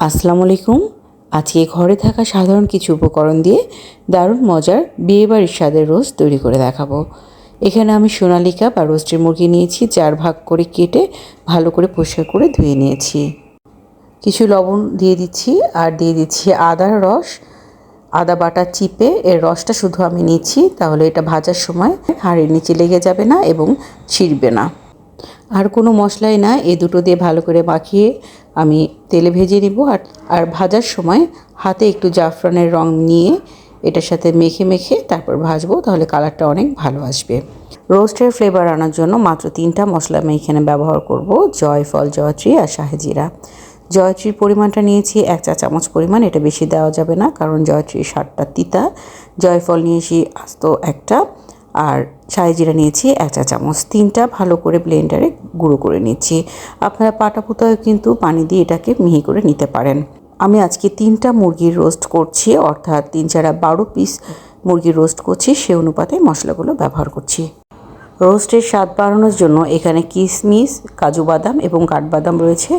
আসসালামু আলাইকুম। আজকে ঘরে থাকা সাধারণ কিছু উপকরণ দিয়ে দারুণ মজার বিয়েবাড়ির স্বাদের রোস্ট তৈরি করে দেখাবো। এখানে আমি সোনালিকা বা রোস্টের মুরগি নিয়েছি, চার ভাগ করে কেটে ভালো করে পরিষ্কার করে ধুয়ে নিয়েছি। কিছু লবণ দিয়ে দিচ্ছি আর দিয়ে দিচ্ছি আদার রস, আদা বাটা চিপে। এর রসটা শুধু আমি নিচ্ছি, তাহলে এটা ভাজার সময় হাড়ের নিচে লেগে যাবে না এবং ছিঁড়বে না। আর কোনো মশলাই না এই দুটো দিয়ে ভালো করে মাখিয়ে আমি তেলে ভেজে নিব। আর আর ভাজার সময় হাতে একটু জাফরানের রং নিয়ে এটার সাথে মেখে মেখে তারপর ভাজবো, তাহলে কালারটা অনেক ভালো আসবে। রোস্টের ফ্লেভার আনার জন্য মাত্র তিনটা মশলা আমি এখানে ব্যবহার করব, জয়ফল, জয়ত্রী আর শাহেজিরা। জয়ত্রীর পরিমাণটা নিয়েছি এক চা চামচ পরিমাণ, এটা বেশি দেওয়া যাবে না, কারণ জয়ত্রীর স্বাদটা তিতা। জয়ফল নিয়েছি আস্ত একটা। আর সাইজিরা নিয়েছি এক চা চামচ। তিনটা ভালো করে ব্লেন্ডারে গুঁড়ো করে নিচ্ছি। আপনারা পাটা পুতায় কিন্তু পানি দিয়ে এটাকে মিহি করে নিতে পারেন। আমি আজকে তিনটা মুরগির রোস্ট করছি, অর্থাৎ তিন চারা বারো পিস মুরগির রোস্ট করছি, সে অনুপাতে মশলাগুলো ব্যবহার করছি। রোস্টের স্বাদ বাড়ানোর জন্য এখানে কিশমিশ কাজু বাদাম এবং কাঠবাদাম রয়েছে।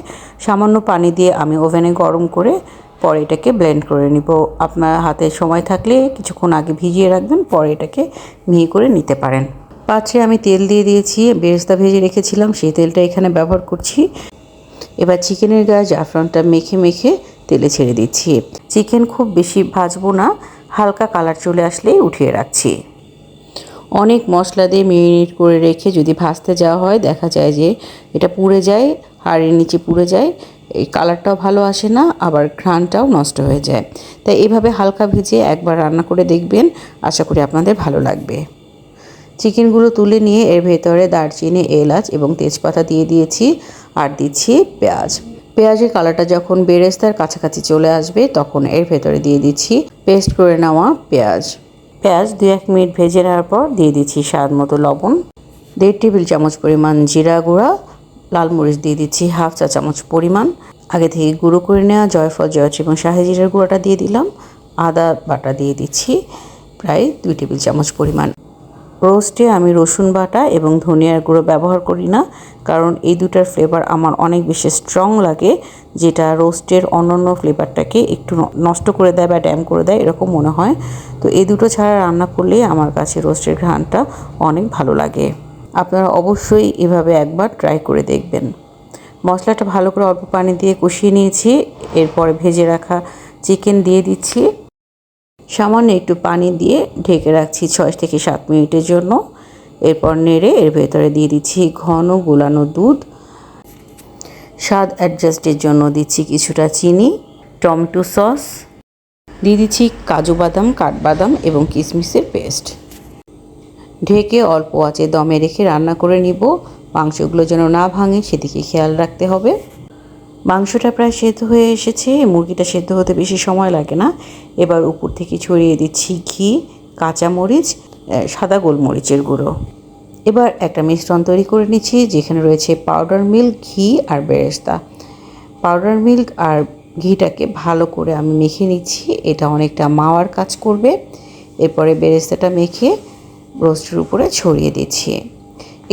সামান্য পানি দিয়ে আমি ওভেনে গরম করে পরে এটাকে ব্লেন্ড করে নিব। আপনার হাতে সময় থাকলে কিছুক্ষণ আগে ভিজিয়ে রাখবেন, পরে এটাকে মিহি করে নিতে পারেন। পাত্রে আমি তেল দিয়ে দিয়েছি, বেরেস্তা ভেজে রেখেছিলাম, সেই তেলটা এখানে ব্যবহার করছি। এবার চিকেনের গায়ে জাফরানটা মেখে মেখে তেলে ছেড়ে দিচ্ছি। চিকেন খুব বেশি ভাজবো না, হালকা কালার চলে আসলেই উঠিয়ে রাখছি। অনেক মশলা দিয়ে মেরিনেট করে রেখে যদি ভাজতে যাওয়া হয়, দেখা যায় যে এটা পুড়ে যায়, হাড়ের নিচে পুড়ে যায় এই কালারটাও ভালো আসে না, আবার ঘ্রাণটাও নষ্ট হয়ে যায়। তাই এভাবে হালকা ভিজিয়ে একবার রান্না করে দেখবেন, আশা করি আপনাদের ভালো লাগবে। চিকেনগুলো তুলে নিয়ে এর ভেতরে দারচিনি, এলাচ এবং তেজপাতা দিয়ে দিয়েছি আর দিচ্ছি পেঁয়াজ। পেঁয়াজের কালারটা যখন বেরেস্তার কাছাকাছি চলে আসবে, তখন এর ভেতরে দিয়ে দিচ্ছি পেস্ট করে নেওয়া পেঁয়াজ। পেঁয়াজ দু এক মিনিট ভেজে নেওয়ার পর দিয়ে দিচ্ছি স্বাদ মতো লবণ, দেড় টেবিল চামচ পরিমাণ জিরা গুঁড়া লাল মরিচ দিয়ে দিচ্ছি হাফ চা চামচ পরিমাণ। আগে থেকে গুঁড়ো করে নেওয়া জয়ফল জয়ত্রী এবং শাহি জিরার গুঁড়োটা দিয়ে দিলাম। আদা বাটা দিয়ে দিচ্ছি প্রায় দুই টেবিল চামচ পরিমাণ। রোস্টে আমি রসুন বাটা এবং ধনিয়ার গুঁড়ো ব্যবহার করি না, কারণ এই দুটার ফ্লেভার আমার অনেক বেশি স্ট্রং লাগে, যেটা রোস্টের অন্যান্য ফ্লেভারটাকে একটু নষ্ট করে দেয় বা ড্যাম করে দেয়, এরকম মনে হয়। তো এই দুটো ছাড়া রান্না করলেই আমার কাছে রোস্টের ঘ্রাণটা অনেক ভালো লাগে। আপনারা অবশ্যই এভাবে একবার ট্রাই করে দেখবেন। মশলাটা ভালো করে অল্প পানি দিয়ে কষিয়ে নিয়েছি, এরপরে ভেজে রাখা চিকেন দিয়ে দিচ্ছি। সামান্য একটু পানি দিয়ে ঢেকে রাখছি ছয় থেকে সাত মিনিটের জন্য। এরপর নেড়ে এর ভেতরে দিয়ে দিচ্ছি ঘন গোলানো দুধ। স্বাদ অ্যাডজাস্টের জন্য দিচ্ছি কিছুটা চিনি, টমেটো সস। দিয়ে দিচ্ছি কাজু বাদাম, কাঠবাদাম এবং কিশমিশের পেস্ট ঢেকে অল্প আঁচে দমে রেখে রান্না করে নিব। মাংসগুলো যেন না ভাঙে, সেদিকে খেয়াল রাখতে হবে। মাংসটা প্রায় সেদ্ধ হয়ে এসেছে। মুরগিটা সেদ্ধ হতে বেশি সময় লাগে না। এবার উপর থেকে ছড়িয়ে দিচ্ছি ঘি, কাঁচামরিচ সাদা গোলমরিচের গুঁড়ো। এবার একটা মিশ্রণ তৈরি করে নিচ্ছি, যেখানে রয়েছে পাউডার মিল্ক ঘি আর বেরেস্তা। পাউডার মিল্ক আর ঘিটাকে ভালো করে আমি মেখে নিচ্ছি। এটা অনেকটা মাওয়ার কাজ করবে। এরপরে বেরেস্তাটা মেখে রোস্টের উপরে ছড়িয়ে দিচ্ছি।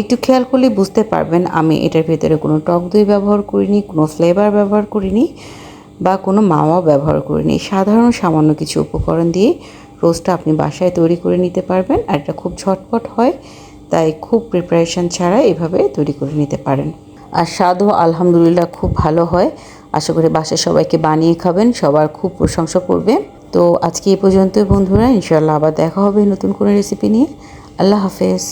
একটু খেয়াল করলে বুঝতে পারবেন আমি এটার ভেতরে কোনো টক দই ব্যবহার করিনি, কোনো ফ্লেভার ব্যবহার করিনি বা কোনো মাওয়া ব্যবহার করিনি। সাধারণ সামান্য কিছু উপকরণ দিয়ে রোস্টটা আপনি বাসায় তৈরি করে নিতে পারবেন আর এটা খুব ঝটপট হয়, তাই খুব প্রিপারেশান ছাড়া এভাবে তৈরি করে নিতে পারেন। আর স্বাদও আলহামদুলিল্লাহ খুব ভালো হয়। আশা করি বাসায় সবাইকে বানিয়ে খাবেন, সবার খুব প্রশংসা করবে। তো আজকে এই পর্যন্ত বন্ধুরা ইনশাল্লাহ আবার দেখা হবে নতুন কোনো রেসিপি নিয়ে। আল্লাহ হাফেজ।